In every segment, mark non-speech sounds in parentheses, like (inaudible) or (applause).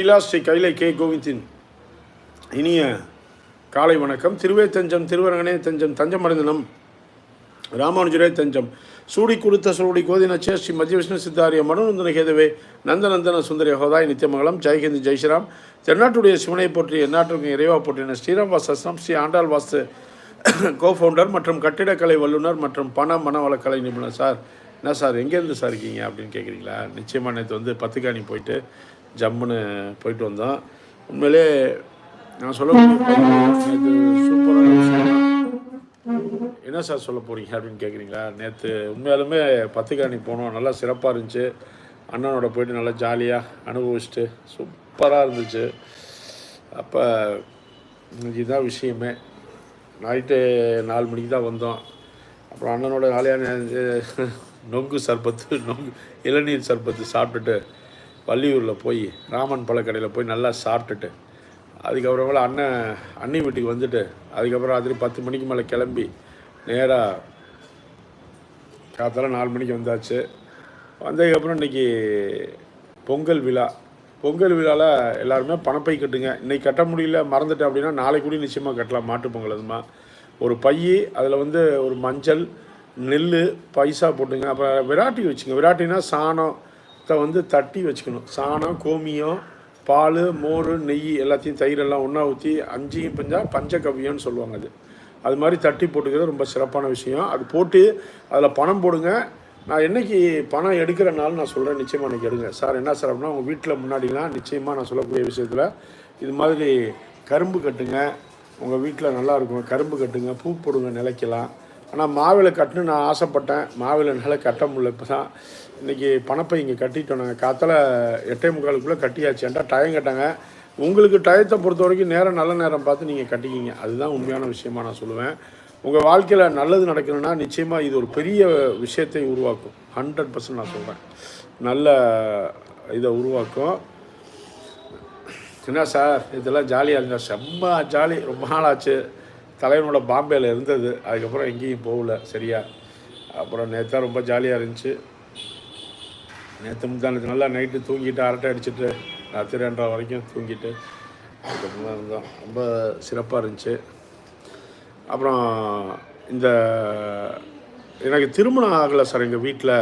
லீலா ஸ்ரீ கைலை K. கோவிந்தின் இனிய காலை வணக்கம். திருவே தஞ்சம் திருவரங்கனே தஞ்சம் தஞ்சமடைந்தனம் ராமானுஜரே தஞ்சம். சூடி கொடுத்த சூடி கோதினச்சே ஸ்ரீ மத்திய விஷ்ணு சித்தாரிய மனோநந்தன கேதவே நந்தநந்தன சுந்தரி ஹோதாய் நித்தியமங்கலம் ஜெய்ஹிந்த் ஜெய்ஸ்ராம் தென்னாட்டுடைய சிவனை போற்றி எந்நாட்டுக்கும் இறைவா போற்றின ஸ்ரீராம் வாசம் ஸ்ரீ ஆண்டாள் வாஸ்து கோ ஃபவுண்டர் மற்றும் கட்டிடக்கலை வல்லுநர் மற்றும் பண மனவளக்கலை நிபுணர் சார். என்ன சார் எங்கேருந்து சார் இருக்கீங்க அப்படின்னு கேட்குறீங்களா நிச்சயமாக நேற்று வந்து பத்துக்காணி போயிட்டு ஜம்முன்னு போயிட்டு வந்தோம் உண்மையிலே நான் சொல்ல நேற்று சூப்பரான விஷயம். என்ன சார் சொல்ல போகிறீங்க அப்படின்னு கேட்குறீங்களா நேற்று உண்மையாலுமே பத்துக்காணி போனோம். நல்லா சிறப்பாக இருந்துச்சு. அண்ணனோட போயிட்டு நல்லா ஜாலியாக அனுபவிச்சுட்டு சூப்பராக இருந்துச்சு. அப்போ இதுதான் விஷயமே. நைட்டு நாலு மணிக்கு தான் வந்தோம். அப்புறம் அண்ணனோட ஜாலியாக நொங்கு சர்பத்து நொங்கு இளநீர் சர்பத்து சாப்பிட்டுட்டு வள்ளியூரில் போய் ராமன் பழக்கடையில் போய் நல்லா சாப்பிட்டுட்டு அதுக்கப்புறமேல அண்ணன் அண்ணி வீட்டுக்கு வந்துட்டு அதுக்கப்புறம் ராத்திரி பத்து மணிக்கு மேலே கிளம்பி நேராக காத்தால நாலு மணிக்கு வந்தாச்சு. வந்ததுக்கப்புறம் இன்றைக்கி பொங்கல் விழா. பொங்கல் விழாவில் எல்லாருமே பணப்பை கட்டுங்க. இன்றைக்கி கட்ட முடியல மறந்துட்டேன் அப்படின்னா நாளைக்கு கூட நிச்சயமாக கட்டலாம். மாட்டுப் பொங்கல் அதுமா ஒரு பைய அதில் வந்து ஒரு மஞ்சள் நெல் பைசா போட்டுங்க. அப்புறம் விராட்டி வச்சுங்க. விராட்டினா சாணம் வந்து தட்டி வச்சுக்கணும். சாணம் கோமியம் பால் மோர் நெய் எல்லாத்தையும் தயிரெல்லாம் ஒன்றா ஊற்றி அஞ்சையும் பஞ்சா பஞ்சகவ்யம்னு சொல்லுவாங்க அது. அது மாதிரி தட்டி போட்டுக்கிறது ரொம்ப சிறப்பான விஷயம். அது போட்டு அதில் பணம் போடுங்க. நான் என்னைக்கு பணம் எடுக்கிற நான் சொல்கிறேன் நிச்சயமாக அன்றைக்கி எடுங்க. சார் என்ன சார் அப்படின்னா உங்கள் வீட்டில் முன்னாடிலாம் நிச்சயமாக நான் சொல்லக்கூடிய விஷயத்தில் இது மாதிரி கரும்பு கட்டுங்க. உங்கள் வீட்டில் நல்லா இருக்கும். கரும்பு கட்டுங்க. பூ போடுங்க நிலைக்கலாம் ஆனால் மாவிலை கட்டணும்னு நான் ஆசைப்பட்டேன். மாவிளை என்னால் கட்ட முடியல. இப்போ தான் இன்றைக்கி பணப்பை இங்கே கட்டிட்டோம் நாங்கள் காத்தால் எட்டே முக்காலுக்குள்ளே கட்டியாச்சு. ஏன்டா டயம் கட்டாங்க. உங்களுக்கு டயத்தை பொறுத்த வரைக்கும் நேரம் நல்ல நேரம் பார்த்து நீங்கள் கட்டிக்கிங்க. அதுதான் உண்மையான விஷயமா நான் சொல்லுவேன். உங்கள் வாழ்க்கையில் நல்லது நடக்கணும்னா நிச்சயமாக இது ஒரு பெரிய விஷயத்தை உருவாக்கும். ஹண்ட்ரட் பர்சன்ட் நான் சொல்கிறேன் நல்ல இதை உருவாக்கும். என்ன சார்? இதெல்லாம் ஜாலியாக இருந்தால் செம்ம ஜாலி ரொம்ப நாள் ஆச்சு தலைவனோட பாம்பேயில் இருந்தது. அதுக்கப்புறம் எங்கேயும் போகல சரியா. அப்புறம் நேற்று ரொம்ப ஜாலியாக இருந்துச்சு. நேற்று முந்தானத்து நல்லா நைட்டு தூங்கிட்டு அரட்டை அடிச்சுட்டு ராத்திரி ரெண்டரை வரைக்கும் தூங்கிட்டு அதுக்கப்புறம் தான் இருந்தோம். ரொம்ப சிறப்பாக இருந்துச்சு. அப்புறம் இந்த எனக்கு திருமணம் ஆகலை சார் எங்கள் வீட்டில்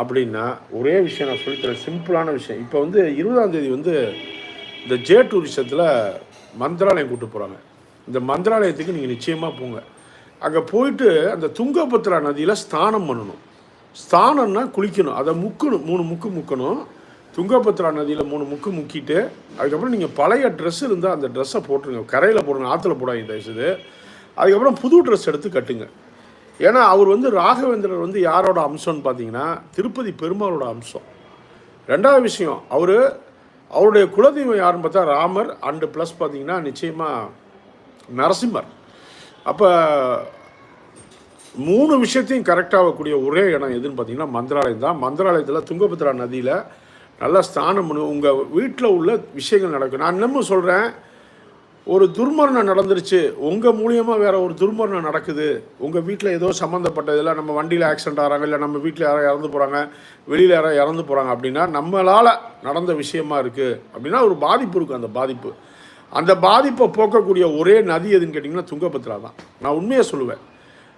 அப்படின்னா ஒரே விஷயம் நான் சொல்லித்தரேன் சிம்பிளான விஷயம். இப்போ வந்து இருபதாம் தேதி வந்து இந்த ஜே டூரிசத்தில் மந்திராலயம் கூப்பிட்டு போகிறாங்க இந்த மந்திராலயத்துக்கு நீங்கள் நிச்சயமாக போங்க. அங்கே போயிட்டு அந்த துங்கபத்ரா நதியில் ஸ்தானம் பண்ணணும். ஸ்தானம்னா குளிக்கணும். அதை முக்கணும். மூணு முக்கு முக்கணும். துங்கபத்ரா நதியில் மூணு முக்கு முக்கிட்டு அதுக்கப்புறம் நீங்கள் பழைய ட்ரெஸ் இருந்தால் அந்த ட்ரெஸ்ஸை போட்டுருங்க. கரையில் போடுங்க ஆற்றுல போடாதீங்க தயவுசெய்து. அதுக்கப்புறம் புது ட்ரெஸ் எடுத்து கட்டுங்க. ஏன்னா அவர் வந்து ராகவேந்திரர் வந்து யாரோட அம்சம்னு பார்த்தீங்கன்னா திருப்பதி பெருமாளோட அம்சம். ரெண்டாவது விஷயம் அவர் அவருடைய குலதெய்வம் யாருன்னு பார்த்தா ராமர் அண்டு ப்ளஸ் பார்த்தீங்கன்னா நிச்சயமாக நரசிம்மர். அப்போ மூணு விஷயத்தையும் கரெக்டாக ஆகக்கூடிய ஒரே இடம் எதுன்னு பார்த்தீங்கன்னா மந்திராலயம் தான். மந்திராலயத்தில் துங்கபத்ரா நதியில் நல்லா ஸ்தானம் பண்ணு உங்கள் வீட்டில் உள்ள விஷயங்கள் நடக்கும். நான் இன்னமும் சொல்கிறேன் ஒரு துர்மரணம் நடந்துருச்சு. உங்கள் மூலியமாக வேறு ஒரு துர்மரணம் நடக்குது. உங்கள் வீட்டில் ஏதோ சம்மந்தப்பட்டதில் நம்ம வண்டியில் ஆக்சிடென்ட் ஆகிறாங்க இல்லை நம்ம வீட்டில் யாரோ இறந்து போகிறாங்க வெளியில் யாரோ இறந்து போகிறாங்க அப்படின்னா நம்மளால் நடந்த விஷயமா இருக்குது அப்படின்னா ஒரு பாதிப்பு இருக்குது அந்த பாதிப்பு. அந்த பாதிப்பை போக்கக்கூடிய ஒரே நதி எதுன்னு கேட்டிங்கன்னா துங்கபத்ரா தான். நான் உண்மையை சொல்லுவேன்.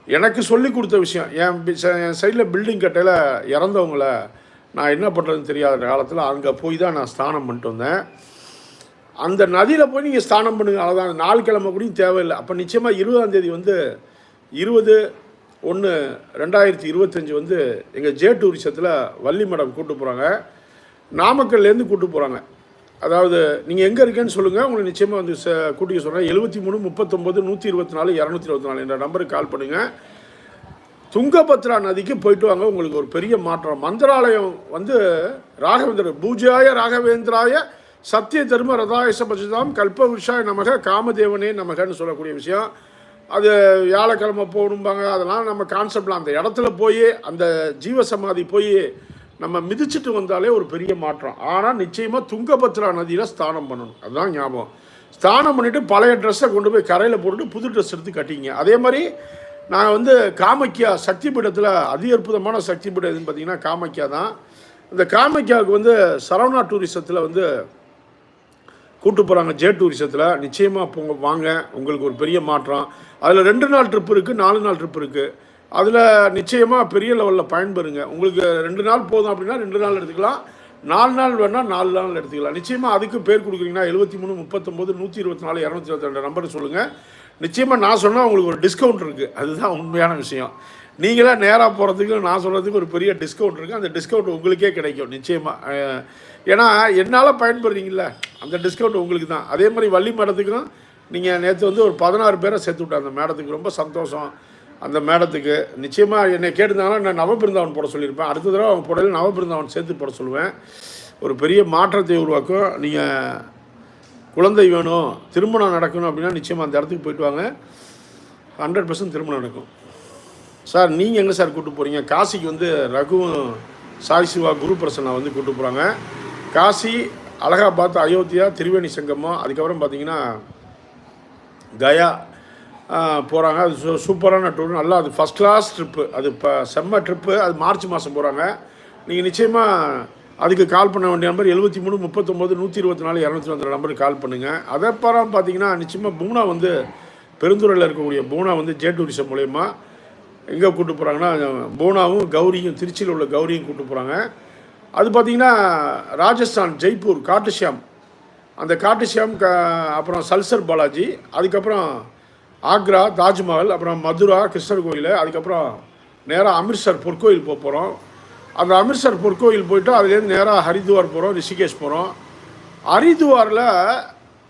எனக்கு சொல்லி கொடுத்த விஷயம் என் ச- என் சைடில் பில்டிங் கட்டையில் இறந்தவங்கள நான் என்ன பண்ணுறதுன்னு தெரியாத காலத்தில் அங்கே போய் தான் நான் ஸ்நானம் பண்ணிட்டு வந்தேன். அந்த நதியில் போய் நீங்கள் ஸ்நானம் பண்ணுங்க அவ்வளோதான் நாலு கிழமை கூட தேவையில்லை. அப்போ நிச்சயமாக இருபதாம் தேதி வந்து இருபது ஒன்று ரெண்டாயிரத்தி இருபத்தஞ்சி வந்து எங்கள் ஜே டூரிசத்தில் வள்ளி மடம் கூப்பிட்டு போகிறாங்க நாமக்கல்லேருந்து கூப்பிட்டு போகிறாங்க அதாவது நீங்கள் எங்கே இருக்கேன்னு சொல்லுங்கள் உங்களுக்கு நிச்சயமாக வந்து ச கூட்டிக்க சொல்கிறேன் எழுபத்தி மூணு முப்பத்தொம்பது நூற்றி இருபத்தி நாலு இரநூத்தி இருபத்தி நாலு என்ற நம்பருக்கு கால் பண்ணுங்கள் துங்கபத்ரா நதிக்கு போயிட்டு வாங்க. உங்களுக்கு ஒரு பெரிய மாற்றம். மந்திராலயம் வந்து ராகவேந்திரர் பூஜாய ராகவேந்திராய சத்திய தர்ம ரதாயச பஜதாம் கல்ப விஷாய நமக காமதேவனே நமகன்னு சொல்லக்கூடிய விஷயம். அது வியாழக்கிழமை போகணும்பாங்க. அதெல்லாம் நம்ம கான்செப்டில் அந்த இடத்துல போய் அந்த ஜீவசமாதி போய் நம்ம மிதிச்சிட்டு வந்தாலே ஒரு பெரிய மாற்றம். ஆனால் நிச்சயமாக துங்கபத்ரா நதியில் ஸ்தானம் பண்ணணும். அதுதான் ஞாபகம். ஸ்நானம் பண்ணிவிட்டு பழைய ட்ரெஸ்ஸை கொண்டு போய் கரையில் போட்டுட்டு புது ட்ரெஸ் எடுத்து கட்டிங்க. அதே மாதிரி நாங்கள் வந்து காமக்கியா சக்தி பீடத்தில் அதி அற்புதமான சக்தி பீடம் எதுன்னு பார்த்தீங்கன்னா காமக்கியா தான். இந்த காமக்கியாவுக்கு வந்து சரவணா டூரிசத்தில் வந்து கூட்டு போகிறாங்க ஜே டூரிசத்தில். நிச்சயமாக போங்க வாங்க. உங்களுக்கு ஒரு பெரிய மாற்றம். அதில் ரெண்டு நாள் ட்ரிப் இருக்குது நாலு நாள் ட்ரிப் இருக்குது அதில் நிச்சயமாக பெரிய லெவலில் பயன்பெறுங்க. உங்களுக்கு ரெண்டு நாள் போதும் அப்படின்னா ரெண்டு நாள் எடுத்துக்கலாம். நாலு நாள் வேணால் நாலு நாள் எடுத்துக்கலாம். நிச்சயமாக அதுக்கு பேர் கொடுக்குறீங்கன்னா எழுபத்தி மூணு முப்பத்தொம்போது நூற்றி இருபத்தி நாலு இரநூத்தி இருபத்தி ரெண்டு நம்பர் சொல்லுங்கள் நிச்சயமாக நான் சொன்னால் உங்களுக்கு ஒரு டிஸ்கவுண்ட் இருக்குது அதுதான் உண்மையான விஷயம். நீங்களே நேராக போகிறதுக்கு நான் சொல்கிறதுக்கு ஒரு பெரிய டிஸ்கவுண்ட் இருக்குது அந்த டிஸ்கவுண்ட் உங்களுக்கே கிடைக்கும். நிச்சயமாக ஏன்னா என்னால் பயன்படுறீங்கள அந்த டிஸ்கவுண்ட் உங்களுக்கு தான். அதே மாதிரி வள்ளி மேடத்துக்கும் நீங்கள் நேற்று வந்து ஒரு பதினாறு பேரை சேர்த்து விட்டேன் அந்த மேடத்துக்கு ரொம்ப சந்தோஷம். அந்த மேடத்துக்கு நிச்சயமாக என்னை கேட்டிருந்தாங்கன்னா நான் நவபிருந்தாவன் போட சொல்லியிருப்பேன். அடுத்த தடவை அவங்க போடையில் நவபிருந்தாவன் சேர்த்து போட சொல்லுவேன். ஒரு பெரிய மாற்றத்தை உருவாக்கும். நீங்கள் குழந்தை வேணும் திருமணம் நடக்கணும் அப்படின்னா நிச்சயமாக அந்த இடத்துக்கு போயிட்டு வாங்க. ஹண்ட்ரட் பர்சன்ட் திருமணம் நடக்கும். சார் நீங்கள் எங்கே சார் கூப்பிட்டு போகிறீங்க காசிக்கு வந்து ரகுவும் சாய் சிவா குரு பிரசன்னா வந்து கூப்பிட்டு போகிறாங்க காசி அலகாபாத் அயோத்தியா திரிவேணி சங்கமம் அதுக்கப்புறம் பார்த்தீங்கன்னா கயா போகிறாங்க அது சூ சூப்பரான டூர் நல்லா அது ஃபஸ்ட் கிளாஸ் ட்ரிப்பு அது இப்போ செம்ம ட்ரிப்பு அது மார்ச் மாதம் போகிறாங்க நீங்கள் நிச்சயமாக அதுக்கு கால் பண்ண வேண்டிய நம்பர் எழுபத்தி மூணு முப்பத்தொம்போது நூற்றி இருபத்தி நாலு இரநூத்தி ரெண்டு நம்பருக்கு கால் பண்ணுங்கள் அதப்பறம் பார்த்தீங்கன்னா நிச்சயமாக பூனா வந்து பெருந்துறையில் இருக்கக்கூடிய பூனா வந்து ஜே டூரிசம் மூலயமா எங்கே கூப்பிட்டு போகிறாங்கன்னா பூனாவும் கௌரியும் திருச்சியில் உள்ள கௌரியும் கூப்பிட்டு போகிறாங்க அது பார்த்தீங்கன்னா ராஜஸ்தான் ஜெய்ப்பூர் காட்டுஷியாம். அந்த காட்டுஷியாம் க அப்புறம் சல்சர் பாலாஜி. அதுக்கப்புறம் ஆக்ரா தாஜ்மஹால் அப்புறம் மதுரா கிருஷ்ணர் கோயில் அதுக்கப்புறம் நேராக அமிர்த்சர் பொற்கோயில் போக போகிறோம் அந்த அமிர்த்சர் பொற்கோயில் போயிட்டு அதுலேருந்து நேராக ஹரித்வார் போகிறோம் ரிஷிகேஷ் போகிறோம் ஹரித்வாரில்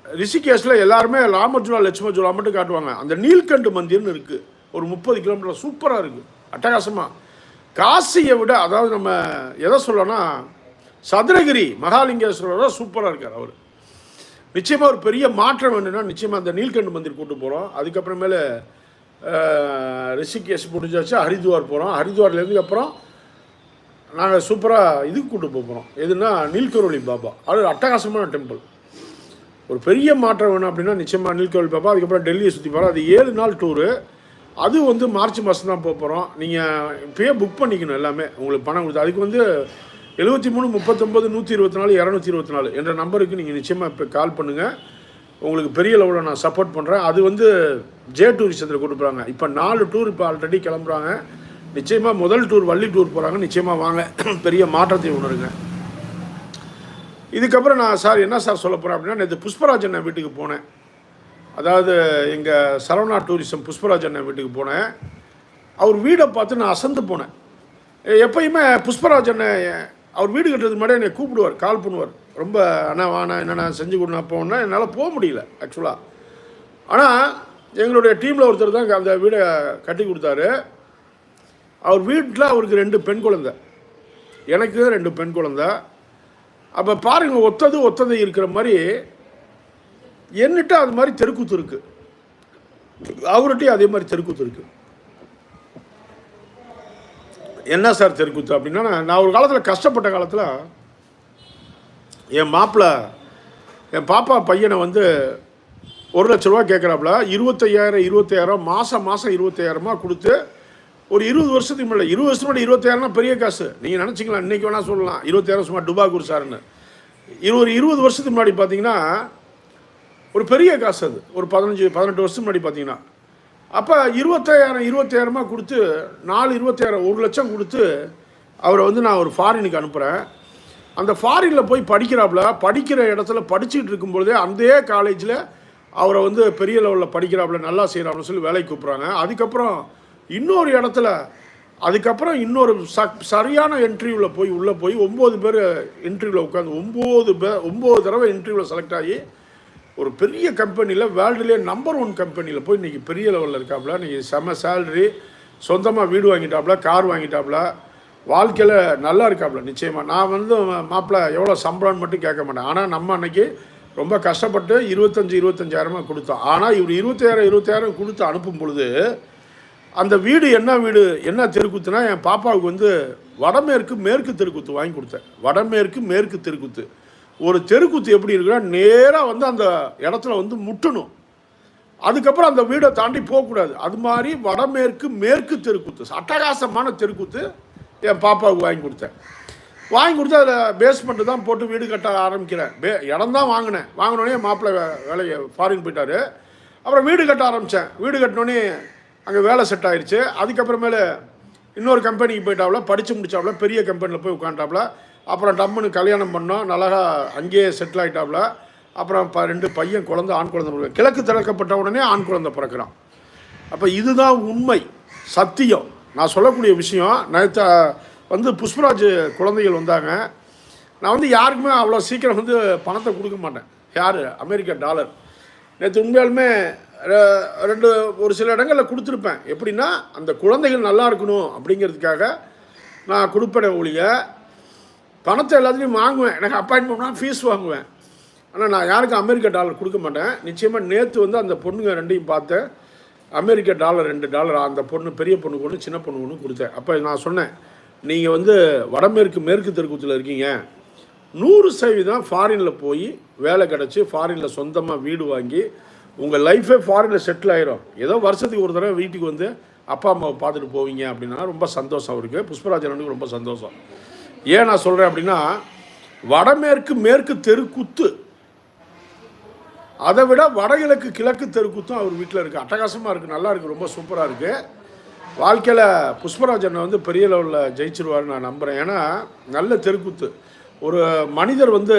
ரிஷிகேஷில் எல்லாருமே ராமஜுலா லட்சுமஜுலா மட்டும் காட்டுவாங்க. அந்த நீல்கண்டு மந்திர்னு இருக்குது ஒரு முப்பது கிலோமீட்டர் சூப்பராக இருக்குது அட்டகாசமாக காசியை விட அதாவது நம்ம எதை சொல்லனா சதுரகிரி மகாலிங்கேஸ்வரராக சூப்பராக இருக்கார் அவர். நிச்சயமாக ஒரு பெரிய மாற்றம் வேணும்னா நிச்சயமாக அந்த நீல்கண்டு மந்திர் கூட்டு போகிறோம் அதுக்கப்புறமேல ரிஷிகேஷ் முடிஞ்சாச்சு ஹரித்வார் போகிறோம் ஹரித்வார்லேருந்து அப்புறம் நாங்கள் சூப்பராக இதுக்கு கூட்டு போக போகிறோம் எதுனா நீல்கரோலி பாபா. அது அட்டகாசமான டெம்பிள் ஒரு பெரிய மாற்றம் வேணும் அப்படின்னா நிச்சயமாக நீல்கரோலி பாபா அதுக்கப்புறம் டெல்லியை சுற்றி போகிறோம் அது ஏழு நாள் டூரு அது வந்து மார்ச் மாதம் தான் போக போகிறோம் நீங்கள் இப்போயே புக் பண்ணிக்கணும் எல்லாமே. உங்களுக்கு பணம் கொடுத்து. அதுக்கு வந்து எழுபத்தி மூணு முப்பத்தொம்பது நூற்றி இருபத்தி நாலு இரநூத்தி இருபத்தி நாலு என்ற நம்பருக்கு நீங்கள் நிச்சயமாக இப்போ கால் பண்ணுங்கள் உங்களுக்கு பெரிய லெவலில் நான் சப்போர்ட் பண்ணுறேன் அது வந்து ஜே டூரிசத்தில் கொடுக்குறாங்க இப்போ நாலு டூர் இப்போ ஆல்ரெடி கிளம்புறாங்க. நிச்சயமாக முதல் டூர் வள்ளி டூர் போகிறாங்க நிச்சயமாக வாங்க. (clears throat) பெரிய மாற்றத்தை உணருங்க. இதுக்கப்புறம் நான் சார் என்ன சார் சொல்ல போகிறேன் அப்படின்னா நேற்று புஷ்பராஜ் அண்ணன் வீட்டுக்கு போனேன். அதாவது எங்கள் சரவணா டூரிசம் புஷ்பராஜ் அண்ணன் வீட்டுக்கு போனேன். அவர் வீடை பார்த்து நான் அசந்து போனேன். எப்பயுமே புஷ்பராஜ் அண்ணன் அவர் வீடு கட்டுறதுக்கு முன்னாடி என்னை கூப்பிடுவார் கால் பண்ணுவார். ரொம்ப அண்ணா வாண்ணா என்னண்ணா செஞ்சு கொடுண்ணா போனா என்னால் போக முடியல ஆக்சுவலாக ஆனால் எங்களுடைய டீமில் ஒருத்தர் தான் அந்த வீடை கட்டி கொடுத்தாரு. அவர் வீட்டில் அவருக்கு ரெண்டு பெண் குழந்தை. எனக்கு ரெண்டு பெண் குழந்த. அப்போ பாருங்கள் ஒத்தது ஒத்தது இருக்கிற மாதிரி என்னிட்ட அது மாதிரி தெருக்கூத்து இருக்குது அவர்கிட்டையும் அதே மாதிரி தெருக்கூத்து இருக்குது என்ன சார் தெருக்கூத்து அப்படின்னா நான் ஒரு காலத்தில் கஷ்டப்பட்ட காலத்தில் என் மாப்பிள்ளை என் பாப்பா பையனை வந்து ஒரு லட்ச ரூபா கேட்குறாப்புல இருபத்தையாயிரம் இருபத்தையாயிரம் மாதம் மாதம் இருபத்தாயிரமா கொடுத்து ஒரு இருபது வருஷத்துக்கு முன்னாடி இருபது வருஷத்துக்கு முன்னாடி இருபத்தாயிரம்னா பெரிய காசு. நீங்கள் நினச்சிக்கலாம் இன்றைக்கி வேணால் சொல்லலாம். இருபத்தாயிரம் சும்மா டுபா குருசாருன்னு இரு ஒரு இருபது வருஷத்துக்கு முன்னாடி பார்த்தீங்கன்னா ஒரு பெரிய காசு அது. ஒரு பதினஞ்சு பதினெட்டு வருஷத்துக்கு முன்னாடி பார்த்தீங்கன்னா அப்போ இருபத்தாயிரம் இருபத்தாயிரமா கொடுத்து நாலு இருபத்தாயிரம் ஒரு லட்சம் கொடுத்து அவரை வந்து நான் ஒரு ஃபாரினுக்கு அனுப்புகிறேன் அந்த ஃபாரினில் போய் படிக்கிறாப்புல படிக்கிற இடத்துல படிச்சுட்டு இருக்கும்பொழுதே அந்த காலேஜில் அவரை வந்து பெரிய லெவலில் படிக்கிறாப்புல நல்லா செய்கிறாப்புல சொல்லி வேலைக்கு கூப்பிட்றாங்க. அதுக்கப்புறம் இன்னொரு இடத்துல அதுக்கப்புறம் இன்னொரு ச சரியான இன்டர்வியூவில் போய் உள்ளே போய் ஒம்பது பேர் இன்டர்வியூவில் உட்காந்து ஒம்பது பேர் ஒம்பது தடவை இன்டர்வியூவில் செலக்ட் ஆகி ஒரு பெரிய கம்பெனியில் வேர்ல்டுலேயே நம்பர் ஒன் கம்பெனியில் போய் இன்றைக்கி பெரிய லெவலில் இருக்காப்புல இன்றைக்கி செம சேலரி சொந்தமாக வீடு வாங்கிட்டாப்புல கார் வாங்கிட்டாப்புல வாழ்க்கையில் நல்லா இருக்காப்புல நிச்சயமாக நான் வந்து மாப்பிள்ளை எவ்வளோ சம்பளம்னு மட்டும் கேட்க மாட்டேன். ஆனால் நம்ம அன்னைக்கு ரொம்ப கஷ்டப்பட்டு இருபத்தஞ்சி இருபத்தஞ்சாயிரமாக கொடுத்தோம். ஆனால் இவர் இருபத்தாயிரம் இருபத்தாயிரம் கொடுத்து அனுப்பும் பொழுது அந்த வீடு என்ன வீடு என்ன தெருக்குத்துனா என் பாப்பாவுக்கு வந்து வடமேற்கு மேற்கு தெருக்குத்து வாங்கி கொடுத்தேன். வடமேற்கு மேற்கு தெருக்குத்து. ஒரு தெருக்குத்து எப்படி இருக்குன்னா நேராக வந்து அந்த இடத்துல வந்து முட்டணும். அதுக்கப்புறம் அந்த வீடை தாண்டி போகக்கூடாது. அது மாதிரி வடமேற்கு மேற்கு தெருக்குத்து அட்டகாசமான தெருக்குத்து என் பாப்பாவுக்கு வாங்கி கொடுத்தேன். வாங்கி கொடுத்து அதில் பேஸ்மெண்ட்டு தான் போட்டு வீடு கட்ட ஆரம்பிக்கிறேன். பே இடம் தான் வாங்கினேன். வாங்கினோடனே மாப்பிள்ளை வே- வேலையை ஃபாரின் போயிட்டாரு. அப்புறம் வீடு கட்ட ஆரம்பித்தேன் வீடு கட்டினோடனே அங்கே வேலை செட் ஆயிடுச்சு அதுக்கப்புறமேலு இன்னொரு கம்பெனிக்கு போயிட்டாப்புல படித்து முடிச்சாப்புல பெரிய கம்பெனியில் போய் உட்காந்துட்டாப்புல. அப்புறம் டம்முன்னு கல்யாணம் பண்ணோம். நல்லா அங்கேயே செட்டில் ஆகிட்டாப்புல அப்புறம் இப்போ ரெண்டு பையன் குழந்த ஆண் குழந்தை பிறகு கிழக்கு திறக்கப்பட்ட உடனே ஆண் குழந்தை பிறக்கிறான். அப்போ இதுதான் உண்மை. சத்தியம். நான் சொல்லக்கூடிய விஷயம் நேற்று வந்து புஷ்பராஜ் குழந்தைகள் வந்தாங்க. நான் வந்து யாருக்குமே அவ்வளோ சீக்கிரம் வந்து பணத்தை கொடுக்க மாட்டேன். யார்? அமெரிக்க டாலர். நேற்று உண்மையாலுமே ரெண்டு ஒரு சில இடங்களில் கொடுத்துருப்பேன். எப்படின்னா அந்த குழந்தைகள் நல்லா இருக்கணும் அப்படிங்கிறதுக்காக நான் கொடுப்பேன் ஒழிய பணத்தை எல்லாத்துலேயும் வாங்குவேன். எனக்கு அப்பாயின்மெண்ட்னா ஃபீஸ் வாங்குவேன். ஆனால் நான் யாருக்கும் அமெரிக்க டாலர் கொடுக்க மாட்டேன். நிச்சயமாக நேற்று வந்து அந்த பொண்ணுங்க ரெண்டையும் பார்த்தேன் அமெரிக்க டாலர் ரெண்டு டாலர் அந்த பொண்ணு பெரிய பொண்ணுக்கு ஒன்று சின்ன பொண்ணு ஒன்று கொடுத்தேன். அப்போ நான் சொன்னேன் நீங்கள் வந்து வடமேற்கு மேற்கு தெருக்கூத்தில் இருக்கீங்க. நூறு சதவீதம் ஃபாரினில் போய் வேலை கிடச்சி ஃபாரினில் சொந்தமாக வீடு வாங்கி உங்கள் லைஃபே ஃபாரினில் செட்டில் ஆயிரும். ஏதோ வருஷத்துக்கு ஒரு தடவை வீட்டுக்கு வந்து அப்பா அம்மாவை பார்த்துட்டு போவீங்க அப்படின்னா ரொம்ப சந்தோஷம் அவருக்கு. புஷ்பராஜனுக்கு ரொம்ப சந்தோஷம். ஏன் நான் சொல்கிறேன் அப்படின்னா வடமேற்கு மேற்கு தெருக்குத்து அதை விட வடகிழக்கு கிழக்கு தெருக்குத்தும் அவர் வீட்டில் இருக்குது அட்டகாசமாக இருக்குது நல்லா இருக்குது ரொம்ப சூப்பராக இருக்குது வாழ்க்கையில் புஷ்பராஜனை வந்து பெரிய லெவலில் ஜெயிச்சிருவாருன்னு நான் நம்புகிறேன் ஏன்னா நல்ல தெருக்குத்து ஒரு மனிதர் வந்து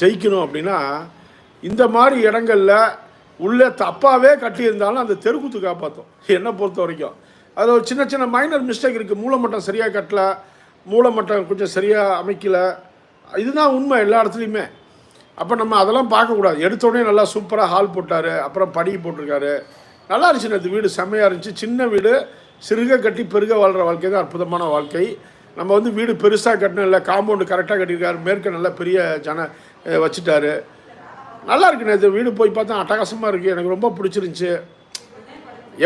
ஜெயிக்கணும் அப்படின்னா இந்த மாதிரி இடங்களில் உள்ளே தப்பாகவே கட்டியிருந்தாலும் அந்த தெருக்குத்து காப்பாற்றும் என்னை பொறுத்த வரைக்கும். அதில் ஒரு சின்ன சின்ன மைனர் மிஸ்டேக் இருக்குது மூலமட்டம் சரியாக கட்டலை. மூலமட்டம் கொஞ்சம் சரியாக அமைக்கலை. இதுதான் உண்மை எல்லா இடத்துலையுமே. அப்போ நம்ம அதெல்லாம் பார்க்கக்கூடாது எடுத்தோடனே நல்லா சூப்பராக ஹால் போட்டார். அப்புறம் படி போட்டிருக்காரு. நல்லா இருந்துச்சு. நேற்று வீடு செம்மையாக இருந்துச்சு. சின்ன வீடு சிறுக கட்டி பெருக வாழ்கிற வாழ்க்கை தான் அற்புதமான வாழ்க்கை. நம்ம வந்து வீடு பெருசாக கட்டணும் இல்லை காம்பவுண்டு கரெக்டாக கட்டியிருக்காரு. மேற்க நல்லா பெரிய ஜன வச்சுட்டாரு. நல்லா இருக்கு. நேற்று வீடு போய் பார்த்தா அட்டகாசமாக இருக்குது எனக்கு ரொம்ப பிடிச்சிருந்துச்சி.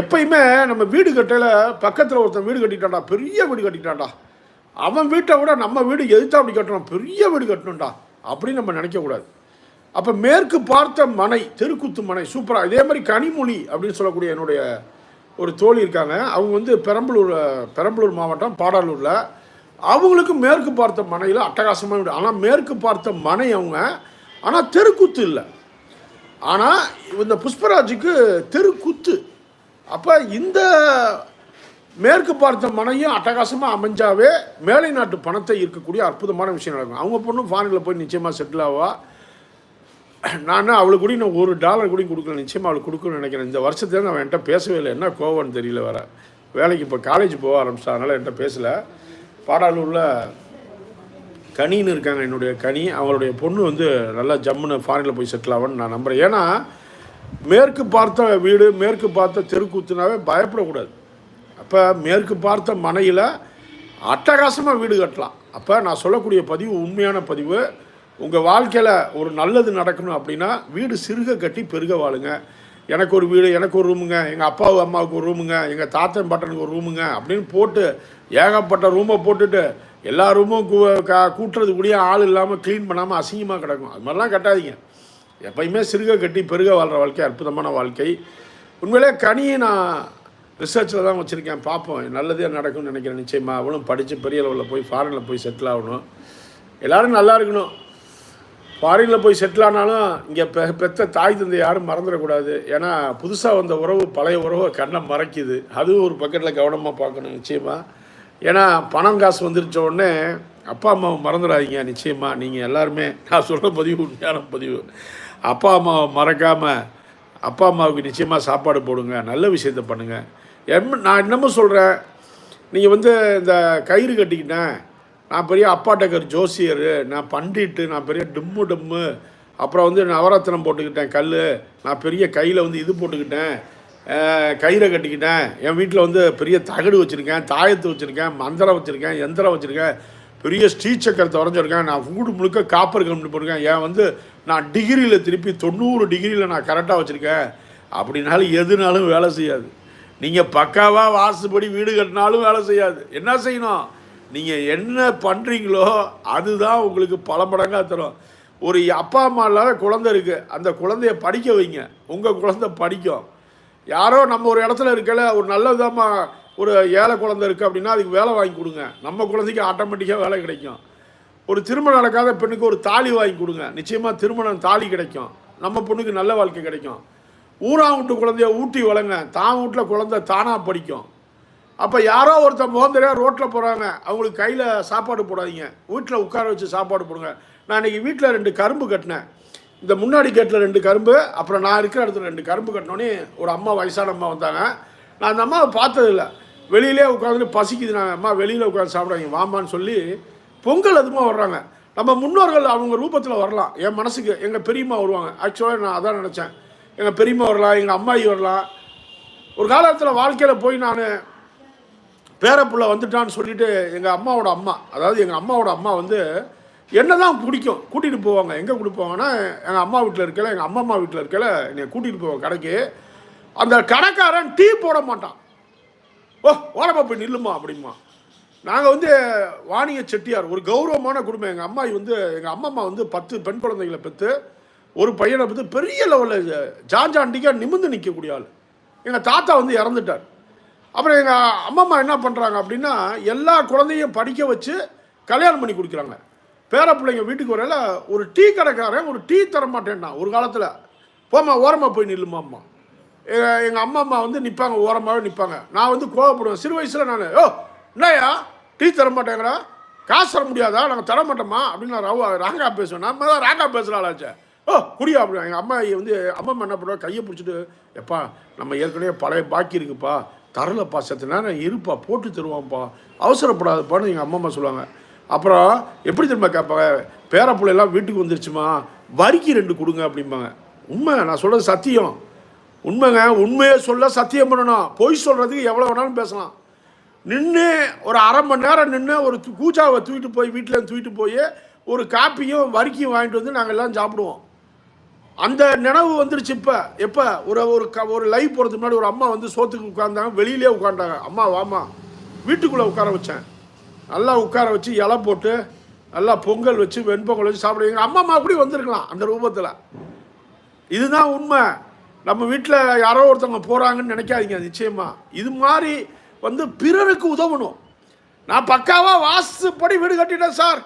எப்பயுமே நம்ம வீடு கட்டையில் பக்கத்தில் ஒருத்தன் வீடு கட்டிட்டான்டா. பெரிய வீடு கட்டிட்டான்டா. அவன் வீட்டை விட நம்ம வீடு எதிர்த்தா அப்படி கட்டணும்? பெரிய வீடு கட்டணும்டா. அப்படின்னு நம்ம நினைக்கக்கூடாது அப்போ மேற்கு பார்த்த மனை தெருக்குத்து மனை சூப்பராக இதே மாதிரி கனிமொழி அப்படின்னு சொல்லக்கூடிய என்னுடைய ஒரு தோழி இருக்காங்க. அவங்க வந்து பெரம்பலூர் பெரம்பலூர் மாவட்டம் பாடாலூரில் அவங்களுக்கு மேற்கு பார்த்த மனையில் அட்டகாசமாக வீடு. ஆனால் மேற்கு பார்த்த மனை அவங்க. ஆனால் தெருக்குத்து இல்லை. ஆனால் இந்த புஷ்பராஜுக்கு தெருக்குத்து. அப்போ இந்த மேற்கு பார்த்த மனையும் அட்டகாசமாக அமைஞ்சாவே மேலை நாட்டு பணத்தை இருக்கக்கூடிய அற்புதமான விஷயம் நடக்கும். அவங்க பொண்ணும் ஃபாரினில் போய் நிச்சயமாக செட்டில் ஆவா. நான் அவளுக்கு கூட நான் ஒரு டாலர் கூட கொடுக்கல. நிச்சயமாக அவளுக்கு கொடுக்கணும்னு நினைக்கிறேன். இந்த வருஷத்துல நான் என்கிட்ட பேசவே இல்லை. என்ன கோவம்னு தெரியல வேற. வேலைக்கு இப்போ காலேஜ் போக ஆரம்பிச்சா அதனால் என்கிட்ட பேசலை. பாடாலூரில் கனின்னு இருக்காங்க என்னுடைய கனி. அவங்களுடைய பொண்ணு வந்து நல்லா ஜம்முன்னு ஃபாரினில் போய் செட்டில் ஆகும்னு நான் நம்புகிறேன் ஏன்னா மேற்கு பார்த்த வீடு மேற்கு பார்த்த தெருக்கூத்துனாவே பயப்படக்கூடாது. அப்போ மேற்கு பார்த்த மனையில் அட்டகாசமாக வீடு கட்டலாம். அப்போ நான் சொல்லக்கூடிய பதிவு உண்மையான பதிவு உங்கள் வாழ்க்கையில் ஒரு நல்லது நடக்கணும் அப்படின்னா வீடு சிறுக கட்டி பெருக வாழுங்க. எனக்கு ஒரு வீடு எனக்கு ஒரு ரூமுங்க எங்கள் அப்பாவு அம்மாவுக்கு ஒரு ரூமுங்க எங்கள் தாத்தன் பாட்டனுக்கு ஒரு ரூமுங்க அப்படின்னு போட்டு ஏகப்பட்ட ரூமை போட்டுட்டு எல்லா ரூமும் கூ கா- கூட்டுறது கூடிய ஆள் இல்லாமல் க்ளீன் பண்ணாமல் அசிங்கமாக கிடக்கும். அது மாதிரிலாம் கட்டாதீங்க. எப்பயுமே சிறுக கட்டி பெருக வாழ்கிற வாழ்க்கை அற்புதமான வாழ்க்கை. உண்மையிலே கனியை நான் ரிசர்ச்சில் தான் வச்சுருக்கேன். பார்ப்போம். நல்லதே நடக்கும்னு நினைக்கிறேன். நிச்சயமாக அவளும் படித்து பெரிய லெவலில் போய் ஃபாரினில் போய் செட்டில் ஆகணும். எல்லோரும் நல்லா இருக்கணும். ஃபாரினில் போய் செட்டில் ஆனாலும் இங்கே பெ பெத்த தாய் தந்தை யாரும் மறந்துடக்கூடாது. ஏன்னா புதுசாக வந்த உறவு பழைய உறவை கண்ணை மறைக்குது. அதுவும் ஒரு பக்கத்தில் கவனமாக பார்க்கணும். நிச்சயமாக ஏன்னா பணம் காசு வந்துருச்ச உடனே அப்பா அம்மாவை மறந்துடாதீங்க. நிச்சயமாக நீங்கள் எல்லாருமே நான் சொல்கிற பதிவு உண்மையான பதிவு. அப்பா அம்மாவை மறக்காமல் அப்பா அம்மாவுக்கு நிச்சயமாக சாப்பாடு போடுங்க நல்ல விஷயத்த பண்ணுங்கள் எம் நான் என்னமோ சொல்கிறேன் நீங்கள் வந்து இந்த கயிறு கட்டிக்கிட்டேன் நான் பெரிய அப்பாட்டக்கர் ஜோசியர் நான் பண்டிட்டு நான் பெரிய டிம்மு டம்மு அப்புறம் வந்து நவரத்னம் போட்டுக்கிட்டேன் கல் நான் பெரிய கையில் வந்து இது போட்டுக்கிட்டேன் கயிறை கட்டிக்கிட்டேன் என் வீட்டில் வந்து பெரிய தகடு வச்சுருக்கேன் தாயத்து வச்சுருக்கேன் மந்திரம் வச்சுருக்கேன் எந்திரம் வச்சுருக்கேன் பெரிய ஸ்ரீசக்கரத்தை வரைஞ்சிருக்கேன். நான் வீடு முழுக்க காப்பர் கம்பெனி போட்டிருக்கேன். ஏன் வந்து நான் டிகிரியில் திருப்பி தொண்ணூறு டிகிரியில் நான் கரெக்டாக வச்சுருக்கேன். அப்படின்னாலும் எதுனாலும் வேலை செய்யாது. நீங்கள் பக்காவாக வாசுபடி வீடு கட்டினாலும் வேலை செய்யாது. என்ன செய்யணும்? நீங்கள் என்ன பண்ணுறீங்களோ அதுதான் உங்களுக்கு பல மடங்காக தரும். ஒரு அப்பா அம்மா இல்லாத குழந்தை இருக்குது அந்த குழந்தைய படிக்க வைங்க. உங்கள் குழந்தை படிக்கும். யாரோ நம்ம ஒரு இடத்துல இருக்கல ஒரு நல்ல விதமாக ஒரு ஏழை குழந்தை இருக்குது அப்படின்னா அதுக்கு வேலை வாங்கி கொடுங்க. நம்ம குழந்தைக்கு ஆட்டோமேட்டிக்காக வேலை கிடைக்கும். ஒரு திருமணம் நடக்காத பெண்ணுக்கு ஒரு தாலி வாங்கி கொடுங்க. நிச்சயமாக திருமணம் தாலி கிடைக்கும். நம்ம பொண்ணுக்கு நல்ல வாழ்க்கை கிடைக்கும். ஊரா வீட்டு குழந்தைய ஊட்டி வளங்க தான் வீட்டில் குழந்தை தானாக படிக்கும். அப்போ யாரோ ஒருத்தன் முகந்தரையாக ரோட்டில் போகிறாங்க அவங்களுக்கு கையில் சாப்பாடு போடாதீங்க. வீட்டில் உட்கார வச்சு சாப்பாடு போடுங்க. நான் இன்னைக்கு வீட்டில் ரெண்டு கரும்பு கட்டினேன். இந்த முன்னாடி கேட்டில் ரெண்டு கரும்பு அப்புறம் நான் இருக்கிற இடத்துல ரெண்டு கரும்பு கட்டினோன்னே ஒரு அம்மா வயசான அம்மா வந்தாங்க. நான் அந்த அம்மாவை பார்த்ததில்லை. வெளியிலே உட்காந்துட்டு பசிக்குது நாங்கள் அம்மா வெளியில் உட்காந்து சாப்பிடுவாங்க வாம்பான்னு சொல்லி பொங்கல் அதுமா வர்றாங்க. நம்ம முன்னோர்கள் அவங்க ரூபத்தில் வரலாம். என் மனசுக்கு எங்கள் பெரியம்மா வருவாங்க. ஆக்சுவலாக நான் அதான் நினச்சேன். எங்கள் பெரியம்மா வரலாம் எங்கள் அம்மாயி வரலாம். ஒரு காலத்தில் வாழ்க்கையில் போய் நான் பேரப்புள்ள வந்துட்டான்னு சொல்லிட்டு எங்கள் அம்மாவோட அம்மா அதாவது எங்கள் அம்மாவோட அம்மா வந்து என்ன தான் பிடிக்கும் கூட்டிகிட்டு போவாங்க. எங்கே கொடுப்பாங்கன்னா எங்கள் அம்மா வீட்டில் இருக்கல எங்கள் அம்மா அம்மா வீட்டில் இருக்கல என்னை கூட்டிகிட்டு போவாங்க கடைக்கு. அந்த கடைக்காரன் டீ போட மாட்டான். ஓ ஓரமாக போய் நில்லுமா அப்படிமா நாங்கள் வந்து வாணிய செட்டியார் ஒரு கௌரவமான குடும்பம். எங்கள் அம்மா வந்து எங்கள் அம்மா வந்து பத்து பெண் குழந்தைகளை பெற்று ஒரு பையனை பற்றி பெரிய லெவலில் ஜாஞ்சாண்டிக்காக நிமிர்ந்து நிற்கக்கூடிய ஆள். எங்கள் தாத்தா வந்து இறந்துட்டார். அப்புறம் எங்கள் அம்மம்மா என்ன பண்ணுறாங்க அப்படின்னா எல்லா குழந்தையும் படிக்க வச்சு கல்யாணம் பண்ணி கொடுக்குறாங்க. பேர பிள்ளைங்க வீட்டுக்கு வரையில் ஒரு டீ கடைக்காரன் ஒரு டீ தரமாட்டேன்னா ஒரு காலத்தில். போமா ஓரமாக போய் நில்லுமா அம்மா எங்கள் அம்மா அம்மா வந்து நிற்பாங்க ஓரமாகவே நிற்பாங்க நான் வந்து கோவப்படுவேன். சிறு வயசில் நான் ஓ என்னய்யா? டீ தர மாட்டேங்கிறா? காசு தர முடியாதா? நாங்கள் தர மாட்டோமா? அப்படின்னு நான் ரவ ராங்கா பேசுவேன். நம்ம தான் ராங்கா பேசுகிறாளாச்சே ஓ குடியா அப்படி எங்கள் அம்மா வந்து அம்மா அம்மா என்ன பண்ணுவா கையை பிடிச்சிட்டு எப்பா நம்ம ஏற்கனவே பழைய பாக்கி இருக்குப்பா. தரலப்பா. சத்து நேரம் இருப்பா. போட்டு தருவான்ப்பா அவசரப்படாதப்பான்னு எங்கள் அம்மா அம்மா சொல்லுவாங்க. அப்புறம் எப்படி திரும்ப கேட்பாங்க? பேர வீட்டுக்கு வந்துருச்சுமா? வரிக்கு ரெண்டு கொடுங்க அப்படிம்பாங்க. உண்மை நான் சொல்கிறது சத்தியம். உண்மைங்க உண்மையை சொல்ல சத்தியம் பண்ணணும். பொய் சொல்கிறதுக்கு எவ்வளோ வேணாலும் பேசலாம். நின்று ஒரு அரை மணி நேரம் நின்று ஒரு கூச்சாவை கூஜாவை தூக்கிட்டு போய் வீட்டில் தூக்கிட்டு போய் ஒரு காப்பியும் வரிக்கையும் வாங்கிட்டு வந்து நாங்கள் எல்லாம் சாப்பிடுவோம். அந்த நினைவு வந்துருச்சு இப்போ. எப்போ? ஒரு ஒரு க ஒரு லைவ் போகிறதுக்கு முன்னாடி ஒரு அம்மா வந்து சோத்துக்கு உட்காந்தாங்க வெளியிலே உட்காண்டாங்க அம்மா வாமா வீட்டுக்குள்ளே உட்கார வச்சேன். நல்லா உட்கார வச்சு இலை போட்டு நல்லா பொங்கல் வச்சு வெண்பொங்கல் வச்சு சாப்பிடுவீங்க அம்மா அம்மா கூட வந்திருக்கலாம் அந்த ரூபத்தில். இதுதான் உண்மை. நம்ம வீட்டில் யாரோ ஒருத்தவங்க போகிறாங்கன்னு நினைக்காதீங்க நிச்சயமாக இது மாதிரி வந்து பிறருக்கு உதவணும். நான் பக்காவாக வாசுப்படி வீடு கட்டிட்டேன் சார்.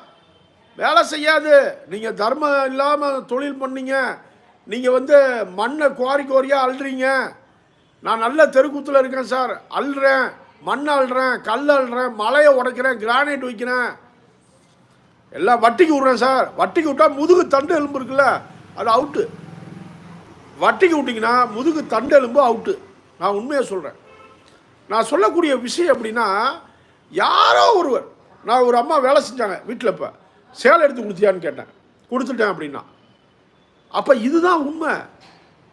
வேலை செய்யாது. நீங்கள் தர்மம் இல்லாமல் தொழில் பண்ணீங்க. நீங்கள் வந்து மண்ணை குவாரி குவாரியாக அள்ளுறீங்க நான் நல்ல தெருக்கூத்தில் இருக்கேன் சார். அள்ளுறேன் மண் அள்ளுறேன் கல் அள்ளுறேன் மலையை உடைக்கிறேன் கிரானைட் வைக்கிறேன் எல்லாம் வட்டிக்கு விட்றேன் சார். வட்டிக்கு விட்டா முதுகு தண்டு எலும்பு இருக்குல்ல அது அவுட்டு வட்டிக்கு விட்டிங்கன்னா முதுகு தண்டெலும்பு அவுட்டு. நான் உண்மையை சொல்கிறேன் நான் சொல்லக்கூடிய விஷயம் அப்படின்னா யாரோ ஒருவர் நான் ஒரு அம்மா வேலை செஞ்சாங்க வீட்டில் இப்போ. சேலை எடுத்து கொடுத்தியான்னு கேட்டேன். கொடுத்துட்டேன் அப்படின்னா. அப்போ இதுதான் உண்மை.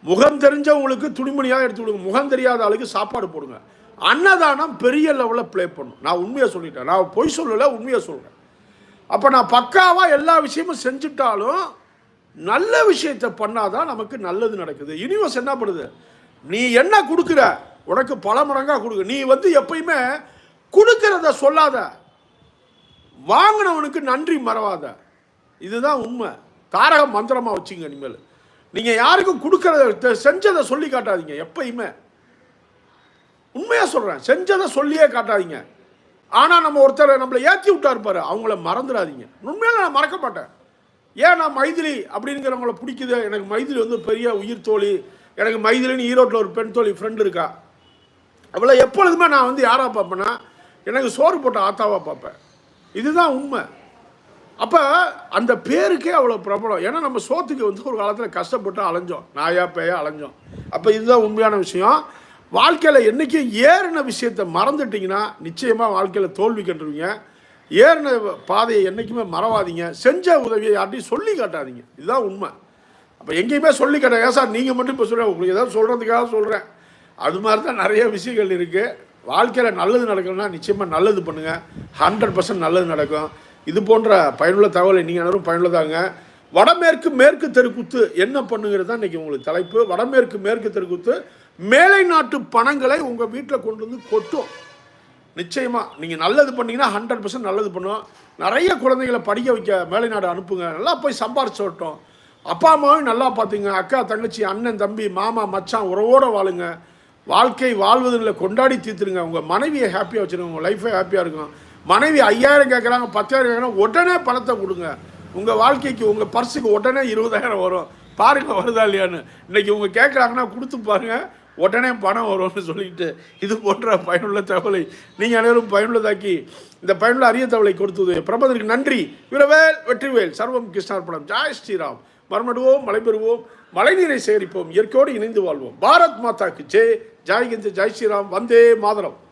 முகம் தெரிஞ்சவங்களுக்கு துணிமணியாக எடுத்து கொடுங்க. முகம் தெரியாத ஆளுக்கு சாப்பாடு போடுங்க. அன்னதானம் பெரிய லெவலில் ப்ளே பண்ணும். நான் உண்மையை சொல்லிட்டேன். நான் பொய் சொல்லலை உண்மையாக சொல்கிறேன் அப்போ நான் பக்காவாக எல்லா விஷயமும் செஞ்சுட்டாலும் நல்ல விஷயத்தை பண்ணாதான் நமக்கு நல்லது நடக்குது. யூனிவர்ஸ் என்ன பண்ணுது? நீ என்ன கொடுக்குற? உனக்கு பல மடங்காக கொடுக்கு. நீ வந்து எப்பயுமே கொடுக்கறத சொல்லாத. வாங்கினவனுக்கு நன்றி மறவாத. இதுதான் உண்மை. தாரக மந்திரமாக வச்சுங்க இனிமேல். நீங்கள் யாருக்கும் கொடுக்கறத செஞ்சதை சொல்லி காட்டாதீங்க எப்பயுமே. உண்மையாக சொல்கிறேன் செஞ்சதை சொல்லியே காட்டாதீங்க. ஆனால் நம்ம ஒருத்தர் நம்மளை ஏற்றி விட்டா பாரு அவங்கள மறந்துடாதீங்க. உண்மையில நான் மறக்க மாட்டேன். ஏன் நான் மைதிலி அப்படிங்கிறவங்கள பிடிக்குது? எனக்கு மைதிலி வந்து பெரிய உயிர் தோழி. எனக்கு மைதிலின்னு ஈரோட்டில் ஒரு பெண் தோழி ஃப்ரெண்டு இருக்கா? அவளை எப்பொழுதுமே நான் வந்து யாராக பார்ப்பேன்னா எனக்கு சோறு போட்ட ஆத்தாவாக பார்ப்பேன். இதுதான் உண்மை. அப்போ அந்த பேருக்கே அவ்வளோ பிரபலம். ஏன்னா நம்ம சோத்துக்கு வந்து ஒரு காலத்தில் கஷ்டப்பட்டு அலைஞ்சோம். நாயா பேயா அலைஞ்சோம். அப்போ இதுதான் உண்மையான விஷயம். வாழ்க்கையில் என்றைக்கும் ஏறின விஷயத்தை மறந்துட்டிங்கன்னா நிச்சயமாக வாழ்க்கையில் தோல்வி கண்டுருவீங்க. ஏறின பாதையை என்றைக்குமே மறவாதீங்க. செஞ்ச உதவியை யார்ட்டையும் சொல்லி காட்டாதீங்க. இதுதான் உண்மை. அப்போ எங்கேயுமே சொல்லி காட்டாங்க ஏன் சார் நீங்கள் மட்டும் இப்போ சொல்கிறேன் உங்களுக்கு ஏதாவது சொல்கிறதுக்காக சொல்கிறேன் அது மாதிரி தான் நிறைய விஷயங்கள் இருக்குது வாழ்க்கையில் நல்லது நடக்கணும்னா நிச்சயமாக நல்லது பண்ணுங்கள் ஹண்ட்ரட் பர்சன்ட் நல்லது நடக்கும். இது போன்ற பயனுள்ள தகவலை நீங்கள் எல்லாரும் பயனுள்ளதாங்க. வடமேற்கு மேற்கு தெருக்குத்து என்ன பண்ணுங்கிறது தான் இன்றைக்கி உங்களுக்கு தலைப்பு. வடமேற்கு மேற்கு தெருக்குத்து மேலை நாட்டு பணங்களை உங்கள் வீட்டில் கொண்டு வந்து கொட்டும். நிச்சயமாக நீங்கள் நல்லது பண்ணீங்கன்னா ஹண்ட்ரட் பர்சன்ட் நல்லது பண்ணுவோம். நிறைய குழந்தைகளை படிக்க வைக்க மேலை நாடு அனுப்புங்க. நல்லா போய் சம்பாரிச்சு விட்டோம் அப்பா அம்மாவும் நல்லா பார்த்துங்க. அக்கா தங்கச்சி அண்ணன் தம்பி மாமா மச்சான் உறவோடு வாழுங்க. வாழ்க்கை வாழ்வதில் கொண்டாடி தீர்த்துருங்க. உங்கள் மனைவியை ஹாப்பியாக வச்சுருங்க. உங்கள் லைஃபை ஹாப்பியாக இருக்கும் மனைவி ஐயாயிரம் கேட்குறாங்க பத்தாயிரம் கேட்குறாங்க உடனே பணத்தை கொடுங்க. உங்கள் வாழ்க்கைக்கு உங்கள் பர்ஸுக்கு உடனே இருபதாயிரம் வரும். பாருங்கள் வருதா இல்லையான்னு. இன்றைக்கி உங்கள் கேட்குறாங்கன்னா கொடுத்து பாருங்கள் உடனே பணம் வரும்னு சொல்லிட்டு இது போன்ற பயனுள்ள தகவலை நீங்கள் அனைவரும் பயனுள்ளதாக்கி இந்த பயனுள்ள அரிய தகவலை கொடுத்தது. பிரபதற்கு நன்றி. வீரவேல் வெற்றிவேல் சர்வம் கிருஷ்ணார்பணம். ஜாய் ஸ்ரீராம். மறுமடுவோம் மழை பெறுவோம் மழைநீரை சேகரிப்போம் இயற்கையோடு இணைந்து வாழ்வோம். பாரத் மாதாக்கு ஜெய் ஜாய் கிந்த ஜாய் ஸ்ரீராம். வந்தே மாதரம்.